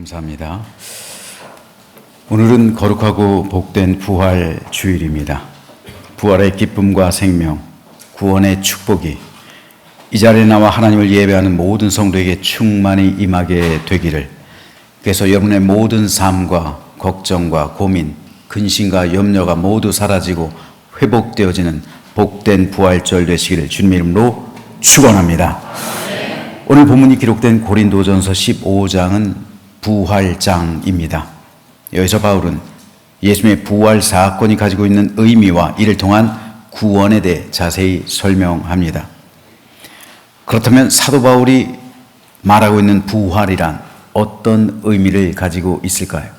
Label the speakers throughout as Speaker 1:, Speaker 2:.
Speaker 1: 감사합니다. 오늘은 거룩하고 복된 부활 주일입니다. 부활의 기쁨과 생명, 구원의 축복이 이 자리에 나와 하나님을 예배하는 모든 성도에게 충만히 임하게 되기를 그래서 여러분의 모든 삶과 걱정과 고민, 근심과 염려가 모두 사라지고 회복되어지는 복된 부활절 되시기를 주님의 이름으로 축원합니다. 오늘 본문이 기록된 고린도전서 15장은 부활장입니다. 여기서 바울은 예수님의 부활 사건이 가지고 있는 의미와 이를 통한 구원에 대해 자세히 설명합니다. 그렇다면 사도 바울이 말하고 있는 부활이란 어떤 의미를 가지고 있을까요?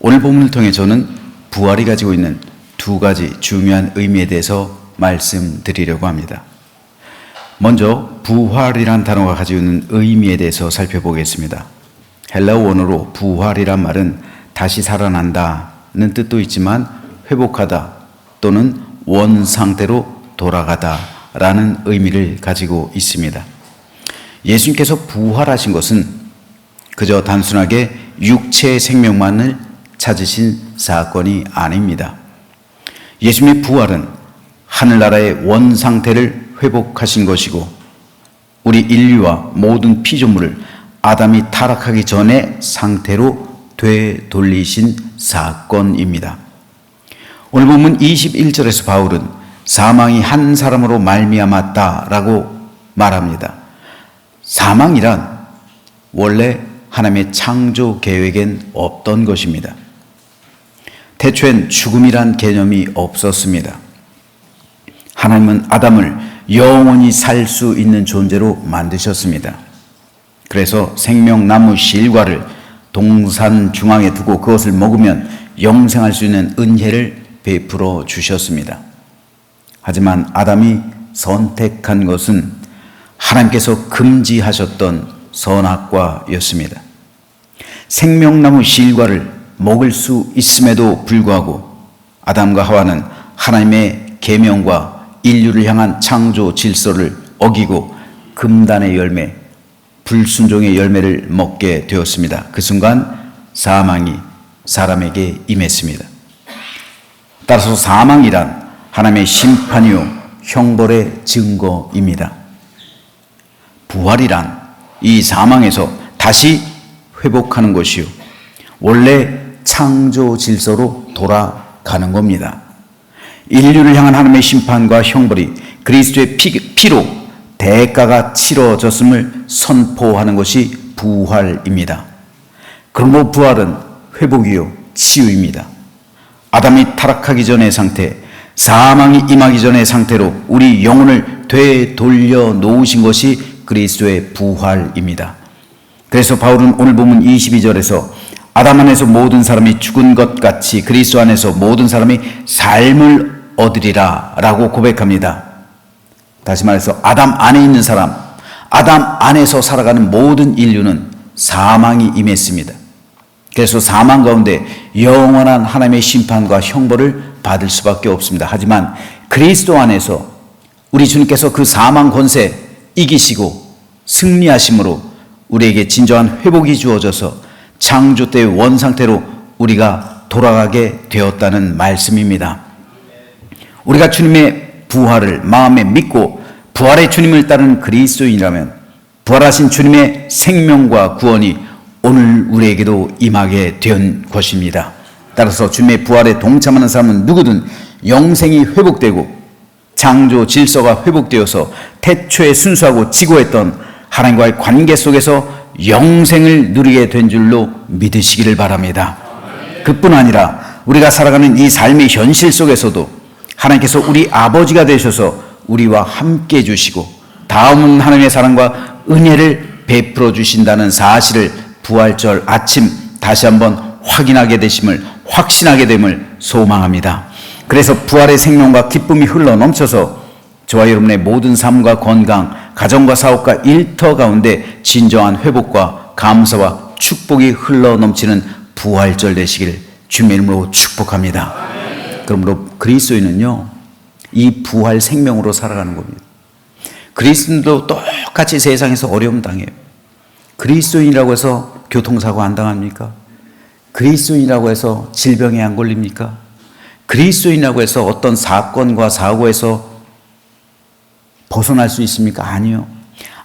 Speaker 1: 오늘 본문을 통해 저는 부활이 가지고 있는 두 가지 중요한 의미에 대해서 말씀드리려고 합니다. 먼저 부활이란 단어가 가지고 있는 의미에 대해서 살펴보겠습니다. 헬라어 원어로 부활이란 말은 다시 살아난다는 뜻도 있지만 회복하다 또는 원 상태로 돌아가다라는 의미를 가지고 있습니다. 예수님께서 부활하신 것은 그저 단순하게 육체의 생명만을 찾으신 사건이 아닙니다. 예수님의 부활은 하늘나라의 원 상태를 회복하신 것이고 우리 인류와 모든 피조물을 아담이 타락하기 전의 상태로 되돌리신 사건입니다. 오늘 보면 21절에서 바울은 사망이 한 사람으로 말미암았다라고 말합니다. 사망이란 원래 하나님의 창조 계획엔 없던 것입니다. 태초엔 죽음이란 개념이 없었습니다. 하나님은 아담을 영원히 살 수 있는 존재로 만드셨습니다. 그래서 생명나무 실과를 동산 중앙에 두고 그것을 먹으면 영생할 수 있는 은혜를 베풀어 주셨습니다. 하지만 아담이 선택한 것은 하나님께서 금지하셨던 선악과였습니다. 생명나무 실과를 먹을 수 있음에도 불구하고 아담과 하와는 하나님의 계명과 인류를 향한 창조 질서를 어기고 금단의 열매, 불순종의 열매를 먹게 되었습니다. 그 순간 사망이 사람에게 임했습니다. 따라서 사망이란 하나님의 심판이요 형벌의 증거입니다. 부활이란 이 사망에서 다시 회복하는 것이요 원래 창조 질서로 돌아가는 겁니다. 인류를 향한 하나님의 심판과 형벌이 그리스도의 피, 로 대가가 치러졌음을 선포하는 것이 부활입니다. 그러므로 부활은 회복이요 치유입니다. 아담이 타락하기 전의 상태, 사망이 임하기 전의 상태로 우리 영혼을 되돌려 놓으신 것이 그리스도의 부활입니다. 그래서 바울은 오늘 보면 22절에서 아담 안에서 모든 사람이 죽은 것 같이 그리스도 안에서 모든 사람이 삶을 얻으리라 라고 고백합니다. 다시 말해서 아담 안에 있는 사람, 아담 안에서 살아가는 모든 인류는 사망이 임했습니다. 그래서 사망 가운데 영원한 하나님의 심판과 형벌을 받을 수밖에 없습니다. 하지만 그리스도 안에서 우리 주님께서 그 사망 권세 이기시고 승리하심으로 우리에게 진정한 회복이 주어져서 창조 때의 원 상태로 우리가 돌아가게 되었다는 말씀입니다. 우리가 주님의 부활을 마음에 믿고 부활의 주님을 따르는 그리스도인이라면 부활하신 주님의 생명과 구원이 오늘 우리에게도 임하게 된 것입니다. 따라서 주님의 부활에 동참하는 사람은 누구든 영생이 회복되고 창조 질서가 회복되어서 태초에 순수하고 지고했던 하나님과의 관계 속에서 영생을 누리게 된 줄로 믿으시기를 바랍니다. 그뿐 아니라 우리가 살아가는 이 삶의 현실 속에서도 하나님께서 우리 아버지가 되셔서 우리와 함께 해주시고 다음은 하나님의 사랑과 은혜를 베풀어 주신다는 사실을 부활절 아침 다시 한번 확인하게 되심을 확신하게 됨을 소망합니다. 그래서 부활의 생명과 기쁨이 흘러 넘쳐서 저와 여러분의 모든 삶과 건강, 가정과 사업과 일터 가운데 진정한 회복과 감사와 축복이 흘러 넘치는 부활절 되시기를 주님의 이름으로 축복합니다. 그러므로 그리스도인은요, 이 부활 생명으로 살아가는 겁니다. 그리스도인도 똑같이 세상에서 어려움 당해요. 그리스도인이라고 해서 교통사고 안 당합니까? 그리스도인이라고 해서 질병에 안 걸립니까? 그리스도인이라고 해서 어떤 사건과 사고에서 벗어날 수 있습니까? 아니요.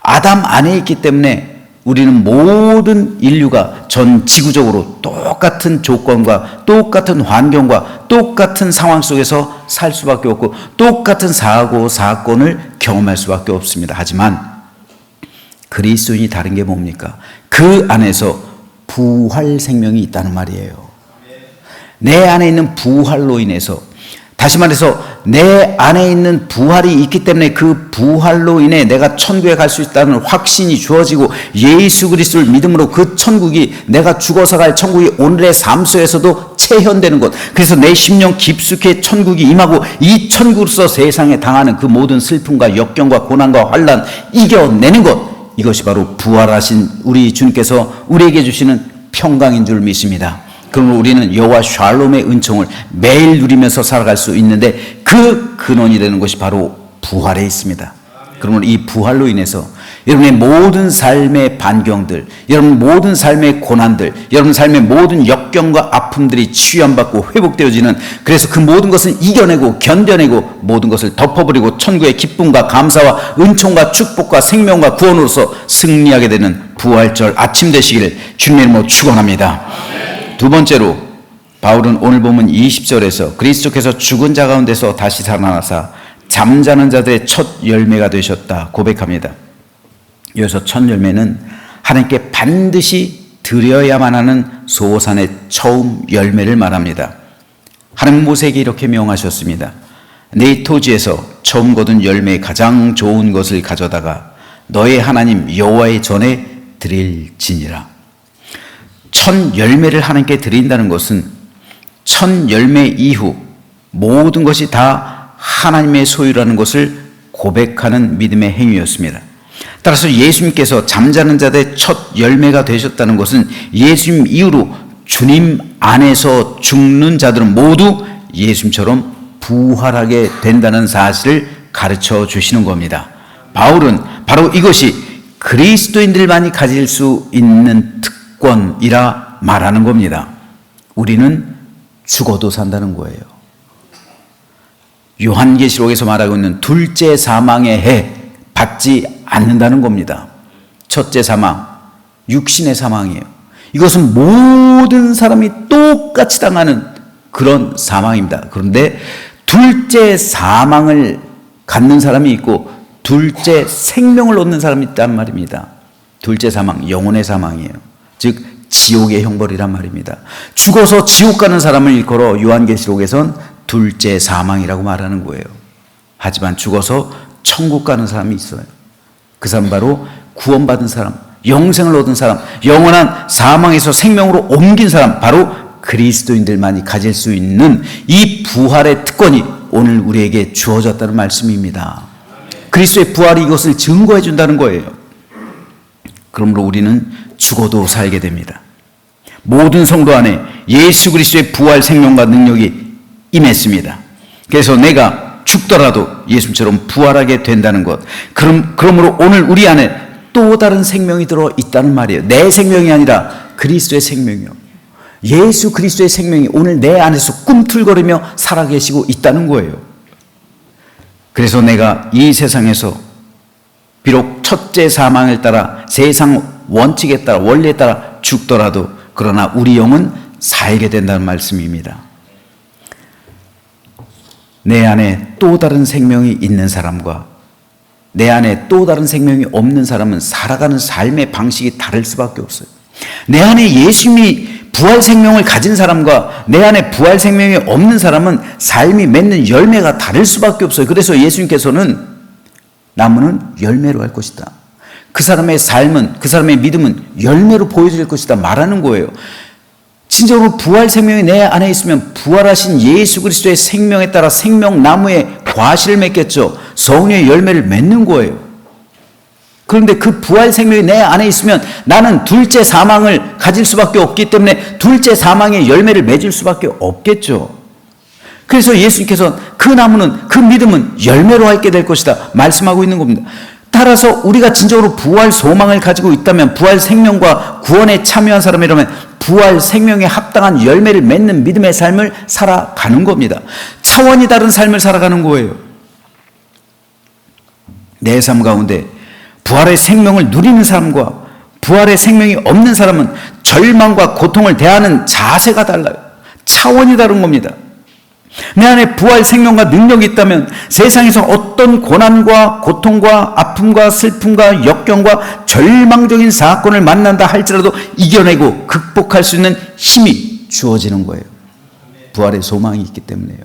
Speaker 1: 아담 안에 있기 때문에 우리는 모든 인류가 전 지구적으로 똑같은 조건과 똑같은 환경과 똑같은 상황 속에서 살 수밖에 없고 똑같은 사고, 사건을 경험할 수밖에 없습니다. 하지만 그리스도인이 다른 게 뭡니까? 그 안에서 부활 생명이 있다는 말이에요. 내 안에 있는 부활로 인해서 다시 말해서 내 안에 있는 부활이 있기 때문에 그 부활로 인해 내가 천국에 갈 수 있다는 확신이 주어지고 예수 그리스도를 믿음으로 그 천국이 내가 죽어서 갈 천국이 오늘의 삶 속에서도 체현되는 것. 그래서 내 심령 깊숙이 천국이 임하고 이 천국으로서 세상에 당하는 그 모든 슬픔과 역경과 고난과 환란 이겨내는 것. 이것이 바로 부활하신 우리 주님께서 우리에게 주시는 평강인 줄 믿습니다. 그러면 우리는 여호와 샬롬의 은총을 매일 누리면서 살아갈 수 있는데 그 근원이 되는 것이 바로 부활에 있습니다. 그러면 이 부활로 인해서 여러분의 모든 삶의 반경들, 여러분 모든 삶의 고난들, 여러분 삶의 모든 역경과 아픔들이 치유함받고 회복되어지는 그래서 그 모든 것을 이겨내고 견뎌내고 모든 것을 덮어버리고 천국의 기쁨과 감사와 은총과 축복과 생명과 구원으로서 승리하게 되는 부활절 아침 되시기를 주님의 이름으로 축원합니다. 두 번째로 바울은 오늘 보면 20절에서 그리스도께서 죽은 자 가운데서 다시 살아나사 잠자는 자들의 첫 열매가 되셨다 고백합니다. 여기서 첫 열매는 하나님께 반드시 드려야만 하는 소산의 처음 열매를 말합니다. 하나님 모세에게 이렇게 명하셨습니다. 네 토지에서 처음 거둔 열매의 가장 좋은 것을 가져다가 너의 하나님 여호와의 전에 드릴지니라. 첫 열매를 하나님께 드린다는 것은 첫 열매 이후 모든 것이 다 하나님의 소유라는 것을 고백하는 믿음의 행위였습니다. 따라서 예수님께서 잠자는 자들의 첫 열매가 되셨다는 것은 예수님 이후로 주님 안에서 죽는 자들은 모두 예수님처럼 부활하게 된다는 사실을 가르쳐 주시는 겁니다. 바울은 바로 이것이 그리스도인들만이 가질 수 있는 특권이라 말하는 겁니다. 우리는 죽어도 산다는 거예요. 요한계시록에서 말하고 있는 둘째 사망의 해 받지 않는다는 겁니다. 첫째 사망, 육신의 사망이에요. 이것은 모든 사람이 똑같이 당하는 그런 사망입니다. 그런데 둘째 사망을 갖는 사람이 있고 둘째 생명을 얻는 사람이 있단 말입니다. 둘째 사망, 영혼의 사망이에요. 즉 지옥의 형벌이란 말입니다. 죽어서 지옥 가는 사람을 일컬어 요한계시록에선 둘째 사망이라고 말하는 거예요. 하지만 죽어서 천국 가는 사람이 있어요. 그 사람 바로 구원받은 사람, 영생을 얻은 사람, 영원한 사망에서 생명으로 옮긴 사람, 바로 그리스도인들만이 가질 수 있는 이 부활의 특권이 오늘 우리에게 주어졌다는 말씀입니다. 그리스도의 부활이 이것을 증거해 준다는 거예요. 그러므로 우리는 죽어도 살게 됩니다. 모든 성도 안에 예수 그리스도의 부활 생명과 능력이 임했습니다. 그래서 내가 죽더라도 예수처럼 부활하게 된다는 것. 그럼 그러므로 오늘 우리 안에 또 다른 생명이 들어 있다는 말이에요. 내 생명이 아니라 그리스도의 생명이요. 예수 그리스도의 생명이 오늘 내 안에서 꿈틀거리며 살아계시고 있다는 거예요. 그래서 내가 이 세상에서 비록 첫째 사망을 따라 세상 원칙에 따라 원리에 따라 죽더라도 그러나 우리 영은 살게 된다는 말씀입니다. 내 안에 또 다른 생명이 있는 사람과 내 안에 또 다른 생명이 없는 사람은 살아가는 삶의 방식이 다를 수밖에 없어요. 내 안에 예수님이 부활 생명을 가진 사람과 내 안에 부활 생명이 없는 사람은 삶이 맺는 열매가 다를 수밖에 없어요. 그래서 예수님께서는 나무는 열매로 할 것이다. 그 사람의 삶은, 그 사람의 믿음은 열매로 보여질 것이다 말하는 거예요. 진정으로 부활 생명이 내 안에 있으면 부활하신 예수 그리스도의 생명에 따라 생명나무에 과실을 맺겠죠. 성령의 열매를 맺는 거예요. 그런데 그 부활 생명이 내 안에 있으면 나는 둘째 사망을 가질 수밖에 없기 때문에 둘째 사망의 열매를 맺을 수밖에 없겠죠. 그래서 예수님께서 그 나무는 그 믿음은 열매로 있게 될 것이다 말씀하고 있는 겁니다. 따라서 우리가 진정으로 부활 소망을 가지고 있다면 부활 생명과 구원에 참여한 사람이라면 부활 생명에 합당한 열매를 맺는 믿음의 삶을 살아가는 겁니다. 차원이 다른 삶을 살아가는 거예요. 내 삶 가운데 부활의 생명을 누리는 사람과 부활의 생명이 없는 사람은 절망과 고통을 대하는 자세가 달라요. 차원이 다른 겁니다. 내 안에 부활 생명과 능력이 있다면 세상에서 어떤 고난과 고통과 아픔과 슬픔과 역경과 절망적인 사건을 만난다 할지라도 이겨내고 극복할 수 있는 힘이 주어지는 거예요. 부활의 소망이 있기 때문에요.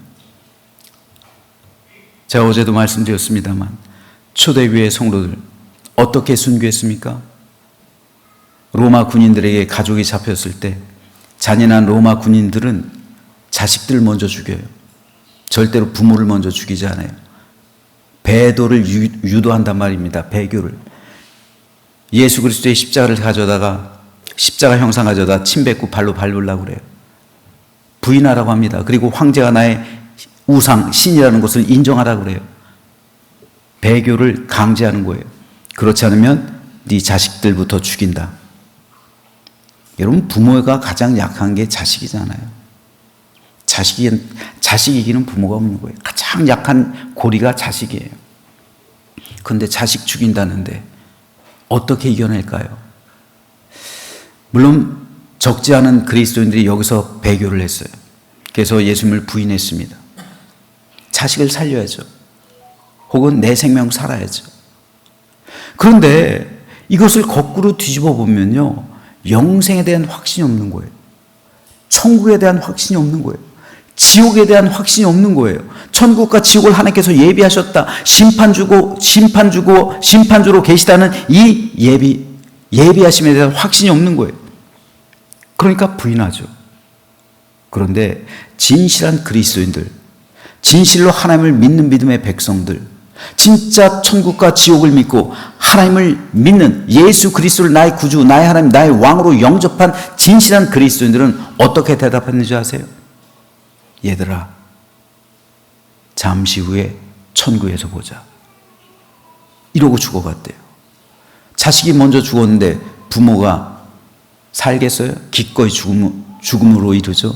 Speaker 1: 제가 어제도 말씀드렸습니다만 초대교회 성도들 어떻게 순교했습니까? 로마 군인들에게 가족이 잡혔을 때 잔인한 로마 군인들은 자식들 먼저 죽여요. 절대로 부모를 먼저 죽이지 않아요. 배도를 유, 도한단 말입니다. 배교를. 예수 그리스도의 십자가를 가져다가 십자가 형상 가져다 침 뱉고 발로 밟으려고 그래요. 부인하라고 합니다. 그리고 황제가 나의 우상, 신이라는 것을 인정하라고 그래요. 배교를 강제하는 거예요. 그렇지 않으면 네 자식들부터 죽인다. 여러분 부모가 가장 약한 게 자식이잖아요. 자식이 자식 이기는 부모가 없는 거예요. 가장 약한 고리가 자식이에요. 그런데 자식 죽인다는데 어떻게 이겨낼까요? 물론 적지 않은 그리스도인들이 여기서 배교를 했어요. 그래서 예수님을 부인했습니다. 자식을 살려야죠. 혹은 내 생명 살아야죠. 그런데 이것을 거꾸로 뒤집어 보면요. 영생에 대한 확신이 없는 거예요. 천국에 대한 확신이 없는 거예요. 지옥에 대한 확신이 없는 거예요. 천국과 지옥을 하나님께서 예비하셨다. 심판 주고 심판 주고 심판 주로 계시다는 이 예비 예비하심에 대한 확신이 없는 거예요. 그러니까 부인하죠. 그런데 진실한 그리스도인들, 진실로 하나님을 믿는 믿음의 백성들, 진짜 천국과 지옥을 믿고 하나님을 믿는 예수 그리스도를 나의 구주, 나의 하나님, 나의 왕으로 영접한 진실한 그리스도인들은 어떻게 대답했는지 아세요? 얘들아, 잠시 후에 천국에서 보자. 이러고 죽어갔대요. 자식이 먼저 죽었는데 부모가 살겠어요? 기꺼이 죽음, 죽음으로 이르죠?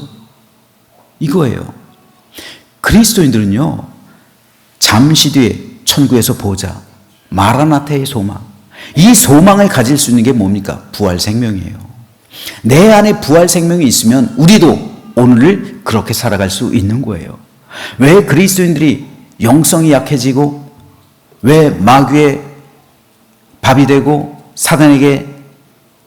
Speaker 1: 이거예요. 그리스도인들은요, 잠시 뒤에 천국에서 보자. 마라나테의 소망. 이 소망을 가질 수 있는 게 뭡니까? 부활 생명이에요. 내 안에 부활 생명이 있으면 우리도 오늘을 그렇게 살아갈 수 있는 거예요. 왜 그리스도인들이 영성이 약해지고 왜 마귀의 밥이 되고 사단에게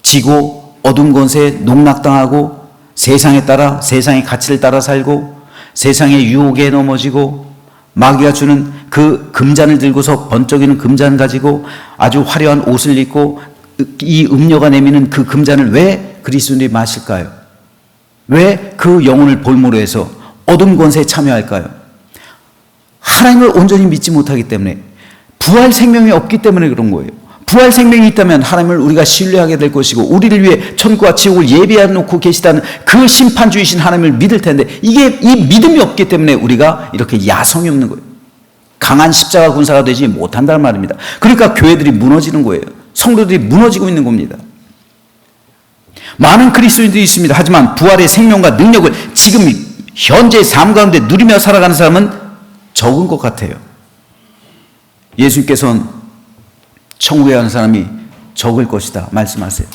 Speaker 1: 지고 어둠 권세에 농락당하고 세상에 따라 세상의 가치를 따라 살고 세상의 유혹에 넘어지고 마귀가 주는 그 금잔을 들고서 번쩍이는 금잔 가지고 아주 화려한 옷을 입고 이 음료가 내미는 그 금잔을 왜 그리스도인들이 마실까요? 왜 그 영혼을 볼모로 해서 어둠 권세에 참여할까요? 하나님을 온전히 믿지 못하기 때문에 부활 생명이 없기 때문에 그런 거예요. 부활 생명이 있다면 하나님을 우리가 신뢰하게 될 것이고 우리를 위해 천국과 지옥을 예비해 놓고 계시다는 그 심판주이신 하나님을 믿을 텐데 이게 이 믿음이 없기 때문에 우리가 이렇게 야성이 없는 거예요. 강한 십자가 군사가 되지 못한다는 말입니다. 그러니까 교회들이 무너지는 거예요. 성도들이 무너지고 있는 겁니다. 많은 그리스도인들이 있습니다. 하지만 부활의 생명과 능력을 지금 현재 삶 가운데 누리며 살아가는 사람은 적은 것 같아요. 예수님께서는 천국에 가는 사람이 적을 것이다 말씀하세요.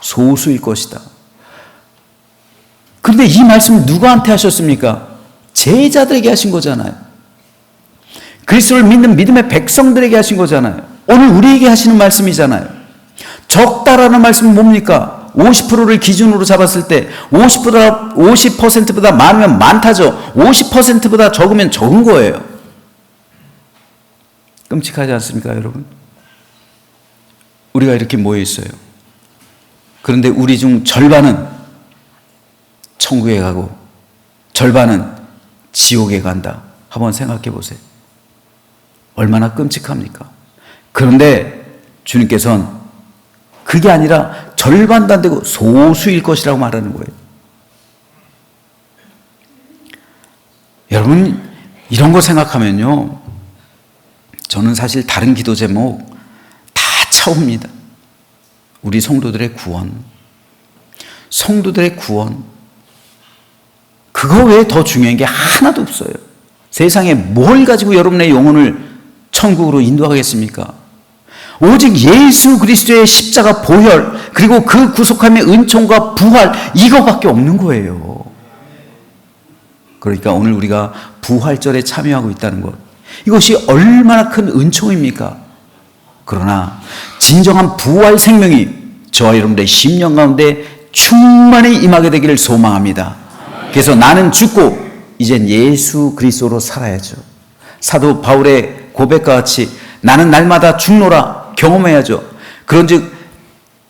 Speaker 1: 소수일 것이다. 그런데 이 말씀을 누구한테 하셨습니까? 제자들에게 하신 거잖아요. 그리스도를 믿는 믿음의 백성들에게 하신 거잖아요. 오늘 우리에게 하시는 말씀이잖아요. 적다라는 말씀은 뭡니까? 50%를 기준으로 잡았을 때 50보다 50%보다 많으면 많다죠. 50%보다 적으면 적은 거예요. 끔찍하지 않습니까, 여러분? 우리가 이렇게 모여 있어요. 그런데 우리 중 절반은 천국에 가고 절반은 지옥에 간다. 한번 생각해 보세요. 얼마나 끔찍합니까? 그런데 주님께서는 그게 아니라 절반도 안 되고 소수일 것이라고 말하는 거예요. 여러분, 이런 거 생각하면요. 저는 사실 다른 기도 제목 차옵니다. 우리 성도들의 구원. 성도들의 구원. 그거 외에 더 중요한 게 하나도 없어요. 세상에 뭘 가지고 여러분의 영혼을 천국으로 인도하겠습니까? 오직 예수 그리스도의 십자가 보혈, 그리고 그 구속함의 은총과 부활, 이거밖에 없는 거예요. 그러니까 오늘 우리가 부활절에 참여하고 있다는 것. 이것이 얼마나 큰 은총입니까? 그러나 진정한 부활 생명이 저와 여러분들의 심령 가운데 충만히 임하게 되기를 소망합니다. 그래서 나는 죽고 이젠 예수 그리스도로 살아야죠. 사도 바울의 고백과 같이 나는 날마다 죽노라 경험해야죠. 그런즉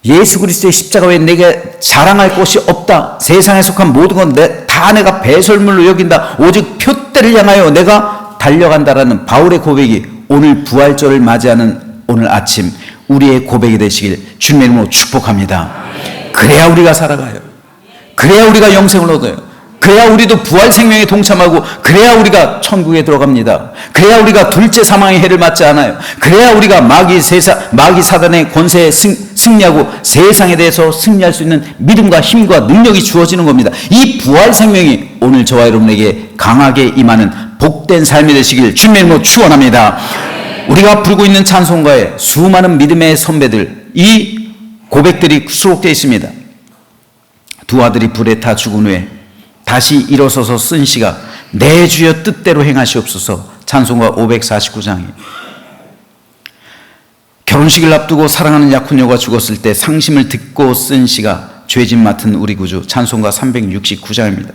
Speaker 1: 예수 그리스도의 십자가 외에 내게 자랑할 것이 없다. 세상에 속한 모든 건 다 내가 배설물로 여긴다. 오직 표대를 향하여 내가 달려간다라는 바울의 고백이 오늘 부활절을 맞이하는 오늘 아침 우리의 고백이 되시길 주님의 이름으로 축복합니다. 그래야 우리가 살아가요. 그래야 우리가 영생을 얻어요. 그래야 우리도 부활 생명에 동참하고 그래야 우리가 천국에 들어갑니다. 그래야 우리가 둘째 사망의 해를 맞지 않아요. 그래야 우리가 마귀 세상 마귀 사단의 권세에 승, 승리하고 세상에 대해서 승리할 수 있는 믿음과 힘과 능력이 주어지는 겁니다. 이 부활 생명이 오늘 저와 여러분에게 강하게 임하는 복된 삶이 되시길 주님의 이름으로 축원합니다. 우리가 부르고 있는 찬송가에 수많은 믿음의 선배들 이 고백들이 수록되어 있습니다. 두 아들이 불에 타 죽은 후에 다시 일어서서 쓴 시가 내 주여 뜻대로 행하시옵소서 찬송가 549장이 결혼식을 앞두고 사랑하는 약혼녀가 죽었을 때 상심을 듣고 쓴 시가 죄진 맡은 우리 구주 찬송가 369장입니다.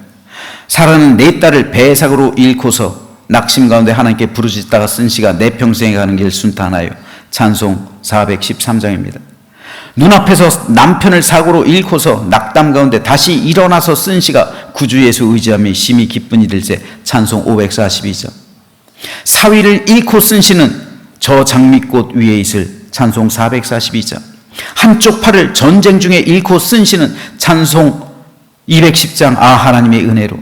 Speaker 1: 사라는 내 딸을 배삭으로 잃고서 낙심 가운데 하나님께 부르짖다가 쓴 시가 내 평생에 가는 길 순탄하여 찬송 413장입니다. 눈앞에서 남편을 사고로 잃고서 낙담 가운데 다시 일어나서 쓴 시가 구주 예수 의지함이 심히 기쁜 이들세 찬송 542장. 사위를 잃고 쓴 시는 저 장미꽃 위에 있을 찬송 442장. 한쪽 팔을 전쟁 중에 잃고 쓴 시는 찬송 210장 아 하나님의 은혜로.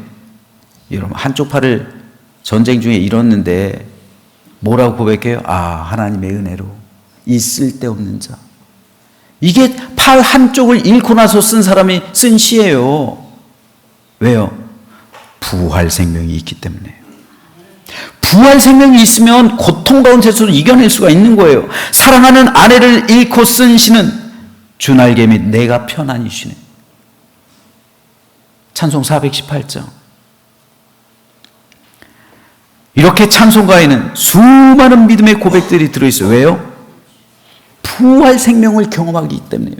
Speaker 1: 여러분 한쪽 팔을 전쟁 중에 잃었는데 뭐라고 고백해요? 아 하나님의 은혜로 이 쓸데없는 자. 이게 팔 한쪽을 잃고 나서 쓴 사람이 쓴 시예요. 왜요? 부활 생명이 있기 때문에요. 부활 생명이 있으면 고통 가운데서도 이겨낼 수가 있는 거예요. 사랑하는 아내를 잃고 쓴 시는 주 날개 및 내가 편안히 쉬네. 찬송 418장. 이렇게 찬송가에는 수많은 믿음의 고백들이 들어있어요. 왜요? 부활 생명을 경험하기 때문에요.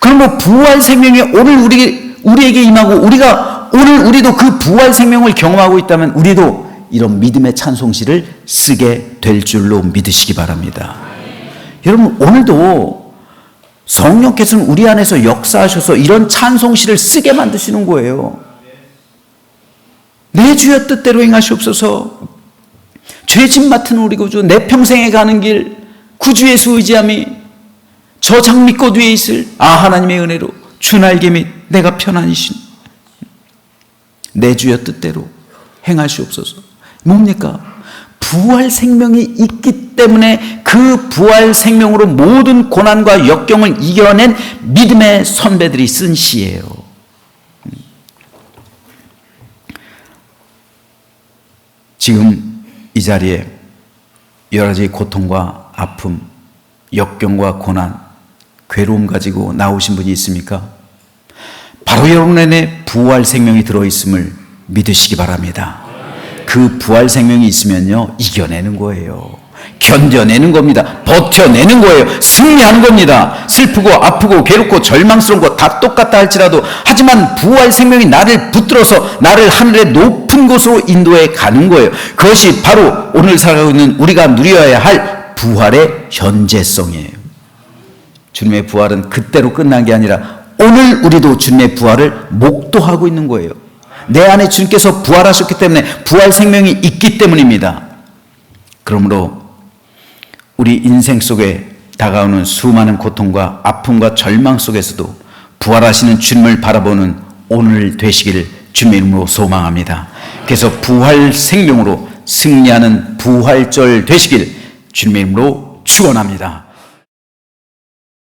Speaker 1: 그러면 부활 생명이 오늘 우리, 우리에게 임하고 우리가 오늘 우리도 그 부활 생명을 경험하고 있다면 우리도 이런 믿음의 찬송시를 쓰게 될 줄로 믿으시기 바랍니다. 여러분, 오늘도 성령께서는 우리 안에서 역사하셔서 이런 찬송시를 쓰게 만드시는 거예요. 내 주여 뜻대로 행하시옵소서. 죄짐 맡은 우리 구주, 내 평생에 가는 길, 구주의 수의지함이 저 장미꽃 위에 있을 아 하나님의 은혜로 주 날개 및 내가 편안히 쉰 내 주여 뜻대로 행하시옵소서. 뭡니까? 부활 생명이 있기 때문에 그 부활 생명으로 모든 고난과 역경을 이겨낸 믿음의 선배들이 쓴 시예요. 지금 이 자리에 여러 가지 고통과 아픔, 역경과 고난, 괴로움 가지고 나오신 분이 있습니까? 바로 여러분 안에 부활 생명이 들어있음을 믿으시기 바랍니다. 그 부활 생명이 있으면요, 이겨내는 거예요. 견뎌내는 겁니다. 버텨내는 거예요. 승리하는 겁니다. 슬프고 아프고 괴롭고 절망스러운 거 다 똑같다 할지라도 하지만 부활 생명이 나를 붙들어서 나를 하늘의 높은 곳으로 인도해 가는 거예요. 그것이 바로 오늘 살아가고 있는 우리가 누려야 할 부활의 현재성이에요. 주님의 부활은 그때로 끝난 게 아니라 오늘 우리도 주님의 부활을 목도하고 있는 거예요. 내 안에 주님께서 부활하셨기 때문에 부활 생명이 있기 때문입니다. 그러므로 우리 인생 속에 다가오는 수많은 고통과 아픔과 절망 속에서도 부활하시는 주님을 바라보는 오늘 되시기를 주님의 이름으로 소망합니다. 그래서 부활 생명으로 승리하는 부활절 되시길 주님의 이름으로 축원합니다.